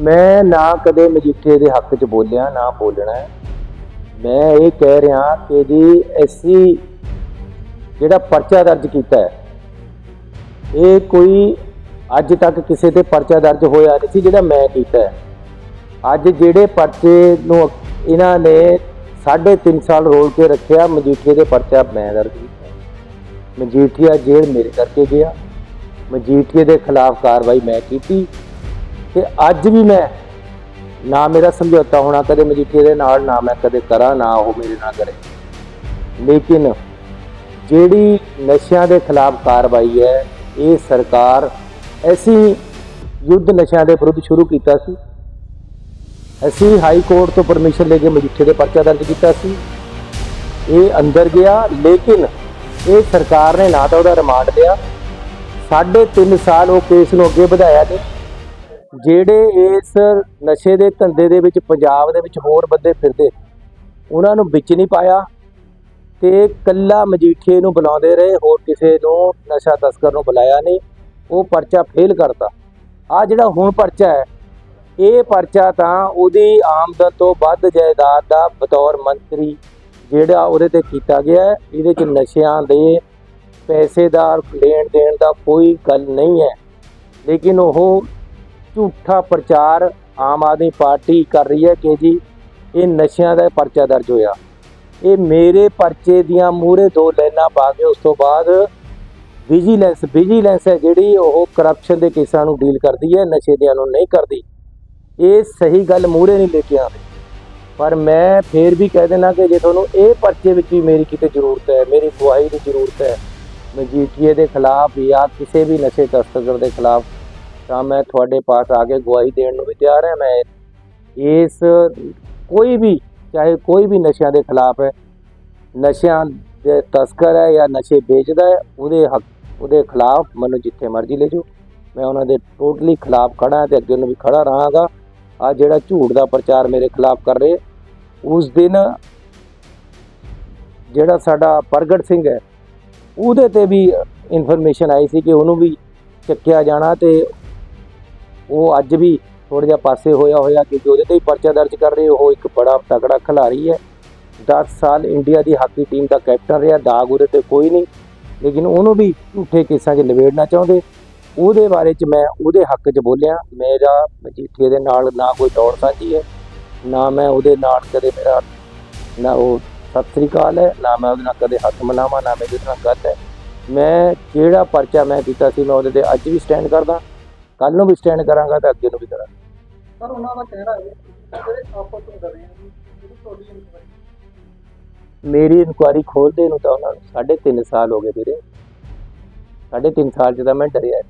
ਮੈਂ ਨਾ ਕਦੇ ਮਜੀਠੇ ਦੇ ਹੱਕ 'ਚ ਬੋਲਿਆ, ਨਾ ਬੋਲਣਾ। ਮੈਂ ਇਹ ਕਹਿ ਰਿਹਾ ਕਿ ਜੀ, ਐਸੀ ਜਿਹੜਾ ਪਰਚਾ ਦਰਜ ਕੀਤਾ ਹੈ, ਇਹ ਕੋਈ ਅੱਜ ਤੱਕ ਕਿਸੇ ਤੇ ਪਰਚਾ ਦਰਜ ਹੋਇਆ ਨਹੀਂ ਸੀ ਜਿਹੜਾ ਮੈਂ ਕੀਤਾ ਅੱਜ ਜਿਹੜੇ ਪਰਚੇ ਨੂੰ ਇਹਨਾਂ ਨੇ 3.5 ਸਾਲ ਰੋਲ ਕੇ ਰੱਖਿਆ ਮਜੀਠੀਏ ਦੇ ਪਰਚਾ ਮੈਂ ਦਰਜ ਕੀਤਾ ਮਜੀਠੀਆ ਜੇਲ੍ਹ ਮੇਰੇ ਕਰਕੇ ਗਿਆ। ਮਜੀਠੀਏ ਦੇ ਖਿਲਾਫ ਕਾਰਵਾਈ ਮੈਂ ਕੀਤੀ। ਤੇ ਅੱਜ ਵੀ ਮੈਂ ਨਾ ਮੇਰਾ ਸਮਝੌਤਾ ਹੋਣਾ, ਕਦੇ ਮਜੀਠੀਏ ਦੇ ਨਾਲ ਨਾ ਮੈਂ ਕਦੇ ਕਰਾਂ, ਨਾ ਉਹ ਮੇਰੇ ਨਾਲ ਕਰੇ। ਲੇਕਿਨ ਜਿਹੜੀ ਨਸ਼ਿਆਂ ਦੇ ਖਿਲਾਫ ਕਾਰਵਾਈ ਹੈ, ਇਹ ਸਰਕਾਰ ਐਸੀ ਯੁੱਧ ਨਸ਼ਿਆਂ ਦੇ ਵਿਰੁੱਧ ਸ਼ੁਰੂ ਕੀਤਾ ਸੀ। ਅਸੀਂ ਹਾਈ ਕੋਰਟ ਤੋਂ ਪਰਮਿਸ਼ਨ ਲੈ ਕੇ ਮਜੀਠੇ ਦੇ ਪਰਚਾ ਦਰਜ ਕੀਤਾ ਸੀ। ਇਹ ਅੰਦਰ ਗਿਆ, ਲੇਕਿਨ ਇਹ ਸਰਕਾਰ ਨੇ ਨਾ ਤਾਂ ਉਹਦਾ ਰਿਮਾਂਡ ਲਿਆ। ਸਾਢੇ ਤਿੰਨ ਸਾਲ ਉਹ ਕੇਸ ਨੂੰ ਅੱਗੇ ਵਧਾਇਆ ਨੇ ਜਿਹੜੇ ਇਸ ਨਸ਼ੇ ਦੇ ਧੰਦੇ ਦੇ ਵਿੱਚ, ਪੰਜਾਬ ਦੇ ਵਿੱਚ ਹੋਰ ਬੰਦੇ ਫਿਰਦੇ, ਉਹਨਾਂ ਨੂੰ ਵਿੱਚ ਨਹੀਂ ਪਾਇਆ ਤੇ ਕੱਲਾ ਮਜੀਠੀਏ ਨੂੰ ਬੁਲਾਉਂਦੇ ਰਹੇ, ਹੋਰ ਕਿਸੇ ਨੂੰ ਨਸ਼ਾ ਤਸਕਰ ਨੂੰ ਬੁਲਾਇਆ ਨਹੀਂ, ਉਹ ਪਰਚਾ ਫੇਲ ਕਰਤਾ। ਆ ਜਿਹੜਾ ਹੁਣ ਪਰਚਾ ਹੈ, ਇਹ ਪਰਚਾ ਤਾਂ ਉਹਦੀ ਆਮਦਨ ਤੋਂ ਵੱਧ ਜਾਇਦਾਦ ਦਾ ਬਤੌਰ ਮੰਤਰੀ ਜਿਹੜਾ ਉਹਦੇ ਤੇ ਕੀਤਾ ਗਿਆ ਹੈ, ਇਹਦੇ ਚ ਨਸ਼ਿਆਂ ਦੇ ਪੈਸੇ ਦਾ ਲੈਣ ਦੇਣ ਦਾ ਕੋਈ ਗੱਲ ਨਹੀਂ ਹੈ। ਲੇਕਿਨ ਉਹ ਝੂਠਾ ਪ੍ਰਚਾਰ ਆਮ ਆਦਮੀ ਪਾਰਟੀ ਕਰ ਰਹੀ ਹੈ ਕਿ ਜੀ, ਇਹ ਨਸ਼ਿਆਂ ਦਾ ਪਰਚਾ ਦਰਜ ਹੋਇਆ। ਇਹ ਮੇਰੇ ਪਰਚੇ ਦੀਆਂ ਮੂਹਰੇ ਦੋ ਲਾਈਨਾਂ ਪਾ ਕੇ ਉਸ ਤੋਂ ਬਾਅਦ ਵਿਜੀਲੈਂਸ ਵਿਜੀਲੈਂਸ ਹੈ ਜਿਹੜੀ ਉਹ ਕਰਪਸ਼ਨ ਦੇ ਕੇਸਾਂ ਨੂੰ ਡੀਲ ਕਰਦੀ ਹੈ, ਨਸ਼ੇ ਦਿਆਂ ਨੂੰ ਨਹੀਂ ਕਰਦੀ। ਇਹ ਸਹੀ ਗੱਲ ਮੂਹਰੇ ਨਹੀਂ ਲੈ ਕੇ ਆਉਂਦੇ ਪਰ ਮੈਂ ਫੇਰ ਵੀ ਕਹਿ ਦੇਣਾ ਕਿ ਜੇ ਤੁਹਾਨੂੰ ਇਹ ਪਰਚੇ ਵਿੱਚ ਵੀ ਮੇਰੀ ਕਿਤੇ ਜ਼ਰੂਰਤ ਹੈ, ਮੇਰੀ ਗਵਾਹੀ ਦੀ ਜ਼ਰੂਰਤ ਹੈ ਮਜੀਠੀਏ ਦੇ ਖਿਲਾਫ ਜਾਂ ਕਿਸੇ ਵੀ ਨਸ਼ੇ ਤਸਕਰ ਦੇ ਖਿਲਾਫ ਤਾਂ ਮੈਂ ਤੁਹਾਡੇ ਪਾਸ ਆ ਕੇ ਗਵਾਹੀ ਦੇਣ ਨੂੰ ਵੀ ਤਿਆਰ ਹਾਂ। ਮੈਂ ਇਸ ਕੋਈ ਵੀ, ਚਾਹੇ ਕੋਈ ਵੀ ਨਸ਼ਿਆਂ ਦੇ ਖਿਲਾਫ ਹੈ, ਨਸ਼ਿਆਂ ਦੇ ਤਸਕਰ ਹੈ ਜਾਂ ਨਸ਼ੇ ਵੇਚਦਾ ਹੈ, ਉਹਦੇ ਹੱਕ, ਉਹਦੇ ਖਿਲਾਫ ਮੈਨੂੰ ਜਿੱਥੇ ਮਰਜ਼ੀ ਲੈ ਜਾਓ। ਮੈਂ ਉਹਨਾਂ ਦੇ ਟੋਟਲੀ ਖਿਲਾਫ ਖੜਾ ਹਾਂ ਤੇ ਅੱਗੇ ਨੂੰ ਵੀ ਖੜਾ ਰਹਾਂਗਾ। ਆ ਜਿਹੜਾ ਝੂਠ ਦਾ ਪ੍ਰਚਾਰ ਮੇਰੇ ਖਿਲਾਫ ਕਰ ਰਹੇ, ਉਸ ਦਿਨ ਜਿਹੜਾ ਸਾਡਾ ਪ੍ਰਗਟ ਸਿੰਘ ਹੈ, ਉਹਦੇ ਤੇ ਵੀ ਇਨਫੋਰਮੇਸ਼ਨ ਆਈ ਸੀ ਕਿ ਉਹਨੂੰ ਵੀ ਚੱਕਿਆ ਜਾਣਾ ਤੇ ਉਹ ਅੱਜ ਵੀ ਥੋੜਾ ਜਿਹਾ ਪਾਸੇ ਹੋਇਆ ਹੋਇਆ ਕਿ ਉਹਦੇ ਤੇ ਹੀ ਪਰਚਾ ਦਰਜ ਕਰ ਰਹੇ, ਉਹ ਇੱਕ ਬੜਾ ਤਕੜਾ ਖਿਡਾਰੀ ਹੈ। 10 ਸਾਲ ਇੰਡੀਆ ਦੀ ਹਾਕੀ ਟੀਮ ਦਾ ਕੈਪਟਨ ਰਿਹਾ, ਦਾਗ ਉਹਦੇ ਤੇ ਕੋਈ ਨਹੀਂ। ਲੇਕਿਨ ਉਹਨੂੰ ਵੀ ਝੂਠੇ ਕੇਸਾਂ 'ਚ ਲਵੇੜਨਾ ਚਾਹੁੰਦੇ। ਉਹਦੇ ਬਾਰੇ 'ਚ ਮੈਂ ਉਹਦੇ ਹੱਕ 'ਚ ਬੋਲਿਆ, ਮੇਰਾ ਮਜੀਠੀਏ ਦੇ ਨਾਲ ਨਾ ਕੋਈ ਦੌੜ ਸਾਂਝੀ ਹੈ, ਨਾ ਮੈਂ ਉਹਦੇ ਨਾਲ ਕਦੇ ਮੇਰਾ, ਨਾ ਉਹ ਸਤਿ ਸ੍ਰੀ ਅਕਾਲ ਹੈ, ਨਾ ਮੈਂ ਉਹਦੇ ਨਾਲ ਕਦੇ ਹੱਥ ਮਿਲਾਵਾਂ, ਨਾ ਮੇਰੇ ਨਾਲ ਗੱਲ ਹੈ। ਮੈਂ ਜਿਹੜਾ ਪਰਚਾ ਮੈਂ ਕੀਤਾ ਸੀ, ਮੈਂ ਉਹਦੇ ਤੇ ਅੱਜ ਵੀ ਸਟੈਂਡ ਕਰਦਾ। ਕੱਲ ਨੂੰ ਵੀ ਸਟੈਂਡ ਕਰਾਂਗਾ ਤੇ ਅੱਗੇ ਨੂੰ ਵੀ ਕਰਾਂਗਾ। ਸਰ ਉਹਨਾਂ ਦਾ ਕਹਿਣਾ ਹੈ ਕਿ ਜਿਹੜੇ ਆਪਸ ਵਿੱਚ ਕਰ ਰਹੇ ਹਨ ਜਿਹੜੀ ਤੁਹਾਡੀ ਇਨਕੁਆਇਰੀ ਮੇਰੀ ਇਨਕੁਆਰੀ ਖੋਲਦੇ ਨੂੰ ਤਾਂ ਉਹਨਾਂ ਨੂੰ ਸਾਢੇ ਤਿੰਨ ਸਾਲ ਹੋ ਗਏ ਵੀਰੇ। ਸਾਢੇ ਤਿੰਨ ਸਾਲ ਚ ਤਾਂ ਮੈਂ ਡਰਿਆ।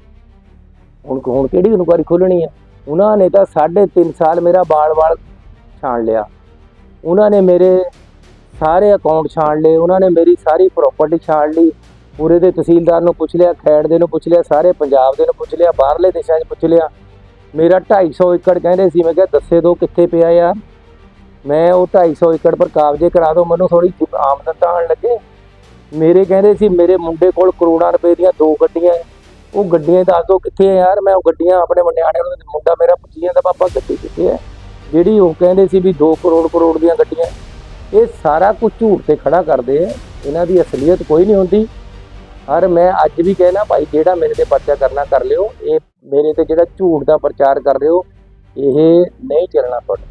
ਹੁਣ ਹੁਣ ਕਿਹੜੀ ਇਨਕੁਆਰੀ ਖੋਲਣੀ ਹੈ ਉਹਨਾਂ ਨੇ ਤਾਂ ਸਾਢੇ ਤਿੰਨ ਸਾਲ ਮੇਰਾ ਬਾਲ-ਬਾਲ ਛਾਣ ਲਿਆ। ਉਹਨਾਂ ਨੇ ਮੇਰੇ ਸਾਰੇ ਅਕਾਊਂਟ ਛਾਣ ਲਏ ਉਹਨਾਂ ਨੇ ਮੇਰੀ ਸਾਰੀ ਪ੍ਰਾਪਰਟੀ ਛਾਣ ਲਈ। ਪੂਰੇ ਦੇ ਤਹਿਸੀਲਦਾਰ ਨੂੰ ਪੁੱਛ ਲਿਆ, ਖੈੜ ਦੇ ਨੂੰ ਪੁੱਛ ਲਿਆ, ਸਾਰੇ ਪੰਜਾਬ ਦੇ ਨੂੰ ਪੁੱਛ ਲਿਆ, ਬਾਹਰਲੇ ਦੇਸ਼ਾਂ 'ਚ ਪੁੱਛ ਲਿਆ। ਮੇਰਾ 250 ਏਕੜ ਕਹਿੰਦੇ ਸੀ, ਮੈਂ ਕਿਹਾ ਦੱਸੇ ਦੋ ਕਿੱਥੇ ਪਿਆ ਯਾਰ। ਮੈਂ ਉਹ 250 ਏਕੜ ਪਰ ਕਾਬਜ਼ੇ ਕਰਾ ਦੋ, ਮੈਨੂੰ ਥੋੜੀ ਆਮਦਨ ਤਾਂ ਆਉਣ ਲੱਗੇ। ਮੇਰੇ ਕਹਿੰਦੇ ਸੀ, ਮੇਰੇ ਮੁੰਡੇ ਕੋਲ ਕਰੋੜਾਂ ਰੁਪਏ ਦੀਆਂ ਦੋ ਗੱਡੀਆਂ ਉਹ ਗੱਡੀਆਂ ਦੱਸ ਦੋ ਕਿੱਥੇ ਹੈ ਯਾਰ, ਮੈਂ ਉਹ ਗੱਡੀਆਂ ਆਪਣੇ ਨਿਆਣੇ ਨੂੰ ਮੁੰਡਾ ਮੇਰਾ ਪੁੱਛੀ ਜਾਂਦਾ ਪਾਪਾ ਗੱਡੀ ਕਿੱਥੇ ਹੈ ਜਿਹੜੀ ਉਹ ਕਹਿੰਦੇ ਸੀ ਵੀ 2 ਕਰੋੜ ਕਰੋੜ ਦੀਆਂ ਗੱਡੀਆਂ, ਇਹ ਸਾਰਾ ਕੁਝ ਝੂਠ ਤੇ ਖੜਾ ਕਰਦੇ ਆ ਇਹਨਾਂ ਦੀ ਅਸਲੀਅਤ ਕੋਈ ਨਹੀਂ ਹੁੰਦੀ। ਔਰ ਮੈਂ ਅੱਜ ਵੀ ਕਹਿਣਾ ਭਾਈ, ਜਿਹੜਾ ਮੇਰੇ ਤੇ ਪਰਚਾ ਕਰਨਾ ਕਰ ਲਿਓ, ਇਹ ਮੇਰੇ ਤੇ ਜਿਹੜਾ ਝੂਠ ਦਾ ਪ੍ਰਚਾਰ ਕਰ ਰਹੇ ਹੋ, ਇਹ ਨਹੀਂ ਚੱਲਣਾ ਤੁਹਾਡਾ।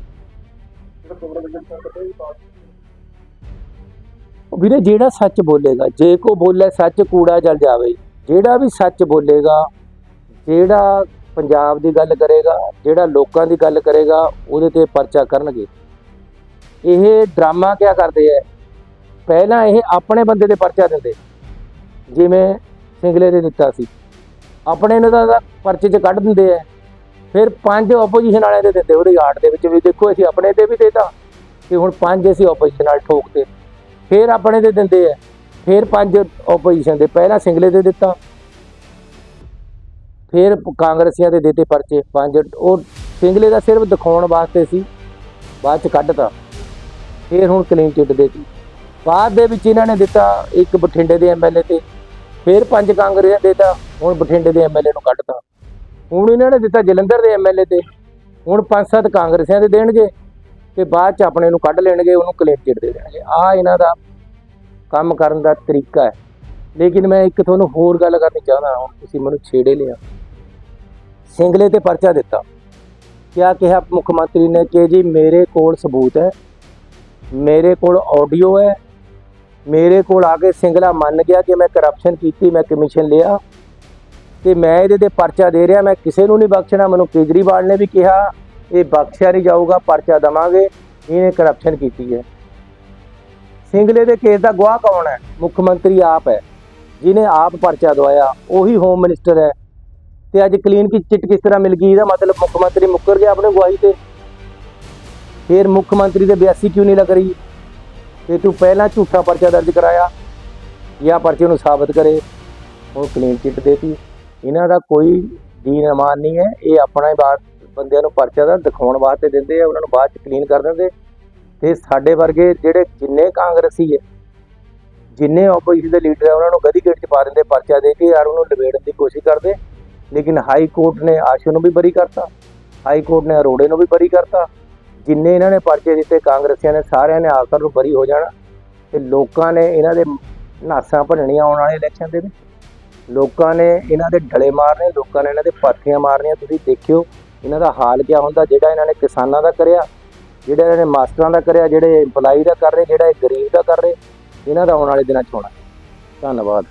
ਵੀਰੇ, ਜਿਹੜਾ ਸੱਚ ਬੋਲੇਗਾ, ਜੇ ਕੋ ਬੋਲੇ ਸੱਚ, ਕੂੜਾ ਜਲ ਜਾਵੇ। ਜਿਹੜਾ ਵੀ ਸੱਚ ਬੋਲੇਗਾ, ਜਿਹੜਾ ਪੰਜਾਬ ਦੀ ਗੱਲ ਕਰੇਗਾ, ਜਿਹੜਾ ਲੋਕਾਂ ਦੀ ਗੱਲ ਕਰੇਗਾ, ਉਹਦੇ ਤੇ ਪਰਚਾ ਕਰਨਗੇ। ਇਹ ਡਰਾਮਾ ਕਿਆ ਕਰਦੇ ਐ? ਪਹਿਲਾਂ ਇਹ ਆਪਣੇ ਬੰਦੇ ਤੇ ਪਰਚਾ ਦਿੰਦੇ। ਜਿਵੇਂ ਸਿੰਗਲੇ ਦੇ ਦਿੱਤਾ ਸੀ। ਆਪਣੇ ਨੂੰ ਤਾਂ ਪਰਚੇ 'ਚ ਕੱਢ ਦਿੰਦੇ ਐ ਫਿਰ ਪੰਜ ਆਪੋਜੀਸ਼ਨ ਵਾਲਿਆਂ ਦੇ ਦਿੰਦੇ ਉਹਦੀ ਆਰਟ ਦੇ ਵਿੱਚ ਵੀ। ਦੇਖੋ ਅਸੀਂ ਆਪਣੇ ਤੇ ਵੀ ਦੇਤਾ ਤੇ ਹੁਣ ਪੰਜ ਅਸੀਂ ਆਪੋਜੀਸ਼ਨ ਨਾਲ ਠੋਕਦੇ ਫਿਰ ਆਪਣੇ ਦੇ ਦਿੰਦੇ ਆ। ਫਿਰ ਪੰਜ ਆਪੋਜੀਸ਼ਨ ਦੇ। ਪਹਿਲਾਂ ਸਿੰਗਲੇ ਦੇ ਦਿੱਤਾ। ਫਿਰ ਕਾਂਗਰਸੀਆਂ ਦੇ ਦਿੱਤੇ ਪਰਚੇ ਪੰਜ। ਉਹ ਸਿੰਗਲੇ ਦਾ ਸਿਰਫ ਦਿਖਾਉਣ ਵਾਸਤੇ ਸੀ। ਬਾਅਦ ਚ ਕੱਢਤਾ। ਫਿਰ ਹੁਣ ਕਲੀਨ ਚਿੱਟ ਦੇਤੀ। ਬਾਅਦ ਦੇ ਵਿੱਚ ਇਹਨਾਂ ਨੇ ਦਿੱਤਾ ਇੱਕ ਬਠਿੰਡੇ ਦੇ ਐਮਐਲਏ ਤੇ। ਫਿਰ ਪੰਜ ਕਾਂਗਰਸੀਆਂ ਦੇਤਾ, ਹੁਣ ਬਠਿੰਡੇ ਦੇ ਐਮਐਲਏ ਨੂੰ ਕੱਢਤਾ। ਹੁਣ ਇਹਨਾਂ ਨੇ ਦਿੱਤਾ ਜਲੰਧਰ ਦੇ ਐਮਐਲਏ ਤੇ। ਹੁਣ ਪੰਜ ਸੱਤ ਕਾਂਗਰਸੀਆਂ ਦੇ ਦੇਣਗੇ ਤੇ ਬਾਅਦ ਚ ਆਪਣੇ ਨੂੰ ਕੱਢ ਲੈਣਗੇ, ਉਹਨੂੰ ਕਲੀਨ ਚਿੱਟ ਦੇ ਦੇਣਗੇ। ਆ ਇਹਨਾਂ ਦਾ ਕੰਮ ਕਰਨ ਦਾ ਤਰੀਕਾ ਹੈ। ਲੇਕਿਨ ਮੈਂ ਇੱਕ ਤੁਹਾਨੂੰ ਹੋਰ ਗੱਲ ਕਰਨੀ ਚਾਹੁੰਦਾ ਹੁਣ ਤੁਸੀਂ ਮੈਨੂੰ ਛੇੜੇ ਲਿਆ। ਸਿੰਗਲੇ ਤੇ ਪਰਚਾ ਦਿੱਤਾ। ਕਿਆ ਕਿਹਾ ਮੁੱਖ ਮੰਤਰੀ ਨੇ ਕਿ ਜੀ, ਮੇਰੇ ਕੋਲ ਸਬੂਤ ਹੈ, ਮੇਰੇ ਕੋਲ ਆਡੀਓ ਹੈ ਮੇਰੇ ਕੋਲ ਆ ਕੇ ਸਿੰਗਲਾ ਮੰਨ ਗਿਆ ਕਿ ਮੈਂ ਕਰਪਸ਼ਨ ਕੀਤੀ, ਮੈਂ ਕਮਿਸ਼ਨ ਲਿਆ। ਤੇ ਮੈਂ ਇਹਦੇ ਤੇ ਪਰਚਾ ਦੇ ਰਿਹਾ, ਮੈਂ ਕਿਸੇ ਨੂੰ ਨਹੀਂ ਬਖਸ਼ਣਾ। ਮੈਨੂੰ ਕੇਜਰੀਵਾਲ ਨੇ ਵੀ ਕਿਹਾ, ਇਹ ਬਖਸ਼ਿਆ ਨਹੀਂ ਜਾਊਗਾ, ਪਰਚਾ ਦਵਾਂਗੇ। ਇਹਨੇ ਕਰਪਸ਼ਨ ਕੀਤੀ ਹੈ। ਸਿੰਗਲੇ ਦੇ ਕੇਸ ਦਾ ਗਵਾਹ ਕੌਣ ਹੈ? ਮੁੱਖ ਮੰਤਰੀ ਆਪ ਹੈ। ਜਿਨੇ ਆਪ ਪਰਚਾ ਦਵਾਇਆ, ਉਹੀ ਹੋਮ ਮਿਨਿਸਟਰ ਹੈ। ਤੇ ਅੱਜ ਕਲੀਨ ਕੀ ਚਿੱਟ ਕਿਸ ਤਰ੍ਹਾਂ ਮਿਲ ਗਈ? ਇਹਦਾ ਮਤਲਬ ਮੁੱਖ ਮੰਤਰੀ ਮੁੱਕਰ ਗਿਆ ਆਪਣੇ ਗਵਾਹੀ ਤੇ। ਫਿਰ ਮੁੱਖ ਮੰਤਰੀ ਦੇ ਬਿਆਸੀ ਕਿਉਂ ਨਹੀਂ ਲੱਗ ਰਹੀ? ਤੇ ਤੂੰ ਪਹਿਲਾਂ ਝੂਠਾ ਪਰਚਾ ਦਰਜ ਕਰਾਇਆ, ਜਾਂ ਪਰਚੇ ਨੂੰ ਸਾਬਤ ਕਰੇ, ਉਹ ਕਲੀਨ ਚਿੱਟ ਦੇਤੀ। ਇਹਨਾਂ ਦਾ ਕੋਈ ਦੀਨ ਅਮਾਨ ਨਹੀਂ ਹੈ। ਇਹ ਆਪਣਾ ਹੀ ਬਾਤ, ਬੰਦਿਆਂ ਨੂੰ ਪਰਚਾ ਦਾ ਦਿਖਾਉਣ ਵਾਸਤੇ ਦਿੰਦੇ ਆ, ਉਹਨਾਂ ਨੂੰ ਬਾਅਦ ਚ ਕਲੀਨ ਕਰ ਦਿੰਦੇ। ਤੇ ਸਾਡੇ ਵਰਗੇ ਜਿਹੜੇ ਜਿੰਨੇ ਕਾਂਗਰਸੀ ਹੈ, ਜਿੰਨੇ ਆਪੋਜੀਸ਼ਨ ਦੇ ਲੀਡਰ ਹੈ ਉਹਨਾਂ ਨੂੰ ਗਦੀ ਗੇਟ ਚ ਪਾ ਦਿੰਦੇ, ਪਰਚਾ ਦੇ ਕੇ ਯਾਰ ਉਹਨੂੰ ਲਵੇੜਨ ਦੀ ਕੋਸ਼ਿਸ਼ ਕਰਦੇ। ਲੇਕਿਨ ਹਾਈ ਕੋਰਟ ਨੇ ਆਸ਼ੂ ਨੂੰ ਵੀ ਬਰੀ ਕਰਤਾ। ਹਾਈ ਕੋਰਟ ਨੇ ਅਰੋੜੇ ਨੂੰ ਵੀ ਬਰੀ ਕਰਤਾ। ਜਿੰਨੇ ਇਹਨਾਂ ਨੇ ਪਰਚੇ ਦਿੱਤੇ, ਕਾਂਗਰਸੀਆਂ ਨੇ ਸਾਰਿਆਂ ਨੇ ਆਖਰ ਨੂੰ ਬਰੀ ਹੋ ਜਾਣਾ ਤੇ ਲੋਕਾਂ ਨੇ ਇਹਨਾਂ ਦੇ ਨਾਸਾਂ ਭੰਨਣੀਆਂ ਆਉਣ ਵਾਲੇ ਇਲੈਕਸ਼ਨ ਦੇ ਵਿੱਚ। ਲੋਕਾਂ ਨੇ ਇਹਨਾਂ ਦੇ ਢਲੇ ਮਾਰਨੇ, ਲੋਕਾਂ ਨੇ ਇਹਨਾਂ ਦੇ ਪਾਥੀਆਂ ਮਾਰਨੀਆਂ। ਤੁਸੀਂ ਦੇਖਿਓ ਇਹਨਾਂ ਦਾ ਹਾਲ ਕੀ ਹੁੰਦਾ, ਜਿਹੜਾ ਇਹਨਾਂ ਨੇ ਕਿਸਾਨਾਂ ਦਾ ਕਰਿਆ, ਜਿਹੜਾ ਇਹਨਾਂ ਨੇ ਮਾਸਟਰਾਂ ਦਾ ਕਰਿਆ, ਜਿਹੜੇ ਇੰਪਲਾਈ ਦਾ ਕਰ ਰਹੇ, ਜਿਹੜਾ ਇਹ ਗਰੀਬ ਦਾ ਕਰ ਰਹੇ, ਇਹਨਾਂ ਦਾ ਆਉਣ ਵਾਲੇ ਦਿਨਾਂ 'ਚ ਹੋਣਾ। ਧੰਨਵਾਦ।